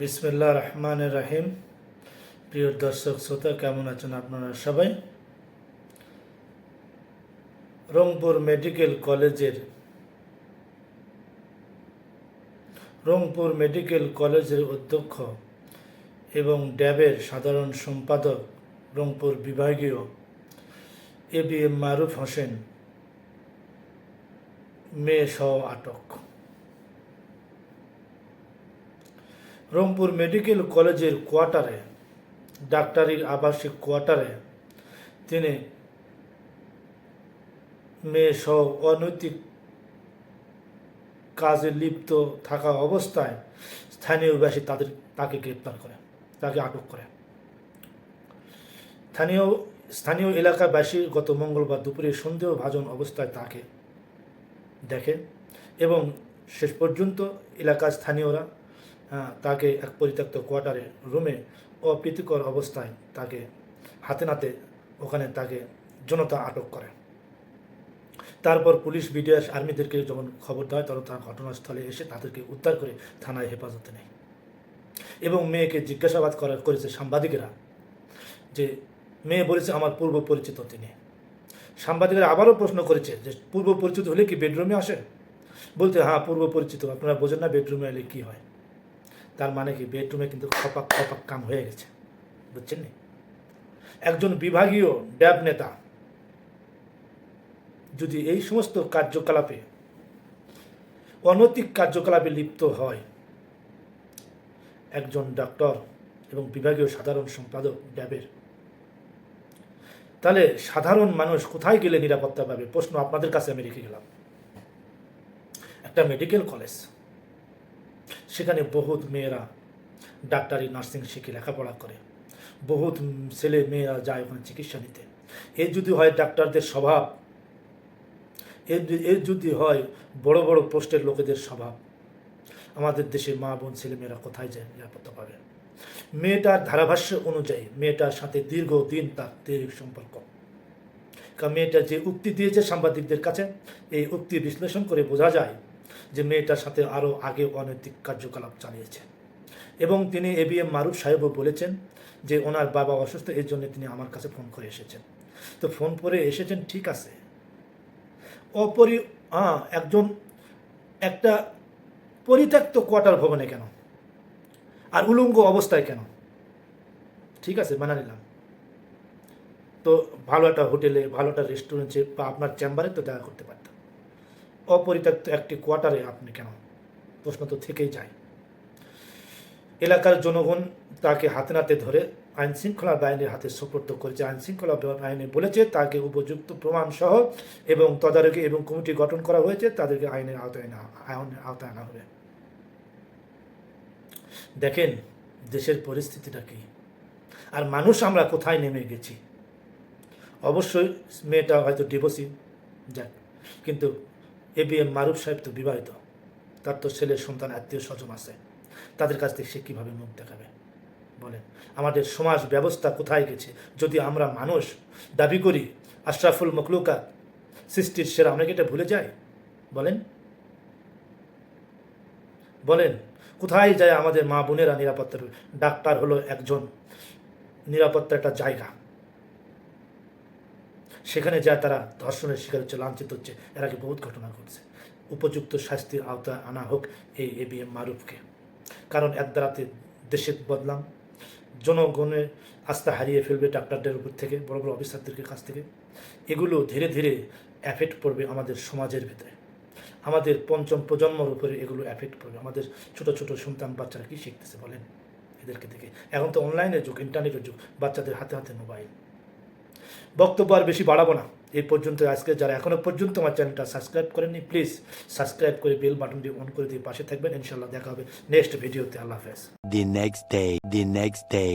বিসমিল্লা রহমান রাহিম। প্রিয় দর্শক, শ্রোতা, কেমন আছেন আপনারা সবাই? রংপুর মেডিকেল কলেজের রংপুর মেডিকেল কলেজের অধ্যক্ষ এবং ড্যাবের সাধারণ সম্পাদক রংপুর বিভাগীয় A B M Maruf Hossain, মেয়ে সহ আটক। রংপুর মেডিকেল কলেজের কোয়ার্টারে ডাক্তারির আবাসিক কোয়ার্টারে তিনি মেয়ে সহ অনৈতিক কাজে লিপ্ত থাকা অবস্থায় স্থানীয়বাসী তাদের, তাকে গ্রেপ্তার করে তাকে আটক করে স্থানীয় স্থানীয় এলাকাবাসী গত মঙ্গলবার দুপুরে সন্দেহভাজন অবস্থায় তাকে দেখে এবং শেষ পর্যন্ত এলাকার স্থানীয়রা তাকে এক পরিত্যক্ত কোয়ার্টারে রুমে অপ্রীতিকর অবস্থায় তাকে হাতে নাতে ওখানে তাকে জনতা আটক করে। তারপর পুলিশ, বিডিআর আর্মিদেরকে যখন খবর দেয়, তখন তারা ঘটনাস্থলে এসে তাদেরকে উদ্ধার করে থানায় হেফাজতে নেয়। এবং মেয়েকে জিজ্ঞাসাবাদ করা করেছে সাংবাদিকেরা যে, মেয়ে বলেছে আমার পূর্ব পরিচিত তিনি। সাংবাদিকরা আবারও প্রশ্ন করেছে যে, পূর্ব পরিচিত হলে কি বেডরুমে আসে? বলতে হ্যাঁ পূর্ব পরিচিত। আপনারা বোঝেন না বেডরুমে এলে কী হয়? তার মানে কি? বেডরুমে কিন্তু খপাক খপাক কাম হয়ে গেছে। বুঝছেন নি? একজন বিভাগীয় ড্যাব নেতা যদি এই সমস্ত কার্যকলাপে, অনৈতিক কার্যকলাপে লিপ্ত হয়, একজন ডক্টর এবং বিভাগীয় সাধারণ সম্পাদক ড্যাবের, তাহলে সাধারণ মানুষ কোথায় গেলে নিরাপত্তা পাবে? প্রশ্ন আপনাদের কাছে আমি রেখে গেলাম। একটা মেডিকেল কলেজ সেখানে বহুত মেয়েরা ডাক্তারি, নার্সিং শিখে লেখাপড়া করে। বহুত ছেলে মেয়েরা যায় ওখানে চিকিৎসা নিতে। এর যদি হয় ডাক্তারদের স্বভাব এর এর যদি হয় বড় বড় পোস্টের লোকেদের স্বভাব, আমাদের দেশে মা বোন ছেলে মেয়েরা কোথায় যায়, নিরাপত্তা পাবে? মেয়েটার ধারাভাষ্য অনুযায়ী, মেয়েটার সাথে দীর্ঘদিন তার দৈহিক সম্পর্ক। কারণ মেয়েটা যে উক্তি দিয়েছে সাংবাদিকদের কাছে, এই উক্তি বিশ্লেষণ করে বোঝা যায় যে মেয়েটার সাথে আরও আগে অনৈতিক কার্যকলাপ চালিয়েছে। এবং তিনি এ বি এম মারুফ সাহেবও বলেছেন যে ওনার বাবা অসুস্থ, এর জন্য তিনি আমার কাছে ফোন করে এসেছেন। তো ফোন করে এসেছেন, ঠিক আছে। অপরি একজন, একটা পরিত্যক্ত কোয়ার্টার ভবনে কেন? আর উলঙ্গ অবস্থায় কেন? ঠিক আছে, মানা নিলাম। তো ভালো একটা হোটেলে, ভালো একটা রেস্টুরেন্টে বা আপনার চেম্বারে তো দেখা করতে পারতাম। অপরিত্যক্ত একটি কোয়ার্টারে আপনি কেন? প্রশ্ন তো থেকেই যায়। এলাকার জনগণ তাকে হাতে নাতে ধরে আইন শৃঙ্খলা বাহিনীর হাতে সোপর্দ করেছে। আইন শৃঙ্খলা বাহিনী বলেছে, তাকে উপযুক্ত প্রমাণ সহ এবং তদারকি এবং কমিটি গঠন করা হয়েছে, তাদেরকে আইনের আওতায় আইনের আওতায় আনা হবে। দেখেন, দেশের পরিস্থিতিটা কি? আর মানুষ আমরা কোথায় নেমে গেছি? অবশ্যই মেয়েটা হয়তো ডিভোর্সি যাক। কিন্তু এ বি এম মারুফ সাহেব তো বিবাহিত। তার তো ছেলের সন্তান, আত্মীয় স্বজন আছে। তাদের কাছ থেকে সে কীভাবে মুখ দেখাবে? বলেন, আমাদের সমাজ ব্যবস্থা কোথায় গেছে? যদি আমরা মানুষ দাবি করি, আশরাফুল মখলুকা সৃষ্টির সেরা আমরা কি এটা ভুলে যাই বলেন। বলেন, কোথায় যায় আমাদের মা বোনেরা নিরাপত্তা ডাক্তার হলো একজন। নিরাপত্তা একটা জায়গা। সেখানে যায় তারা ধর্ষণের শিকার হচ্ছে লাঞ্ছিত হচ্ছে। এর আগে বহুত ঘটনা ঘটছে। উপযুক্ত শাস্তির আওতায় আনা হোক এই এ বি এম মারুফকে। কারণ এক দ্বারাতে দেশের বদলাম। জনগণের আস্থা হারিয়ে ফেলবে ডাক্তারদের উপর থেকে, বড় বড় অফিসারদের কাছ থেকে। এগুলো ধীরে ধীরে অ্যাফেক্ট পড়বে আমাদের সমাজের ভিতরে। আমাদের পঞ্চম প্রজন্মর উপরে এগুলো এফেক্ট পড়বে আমাদের ছোট ছোট সন্তান বাচ্চারা কী শিখতেছে বলেন? এদেরকে দেখে। এখন তো অনলাইনের যুগ ইন্টারনেটের যুগ। বাচ্চাদের হাতে হাতে মোবাইল বক্তব্য আর বেশি বাড়াবো না। এই পর্যন্ত আজকে যারা এখনও পর্যন্ত আমার চ্যানেলটা সাবস্ক্রাইব করেননি, প্লিজ সাবস্ক্রাইব করে বেল দিয়ে অন করে দিয়ে পাশে থাকবেন। ইনশাল্লাহ দেখা হবে নেক্সট ভিডিওতে। আল্লাহ হাফেজ। The next day the next day.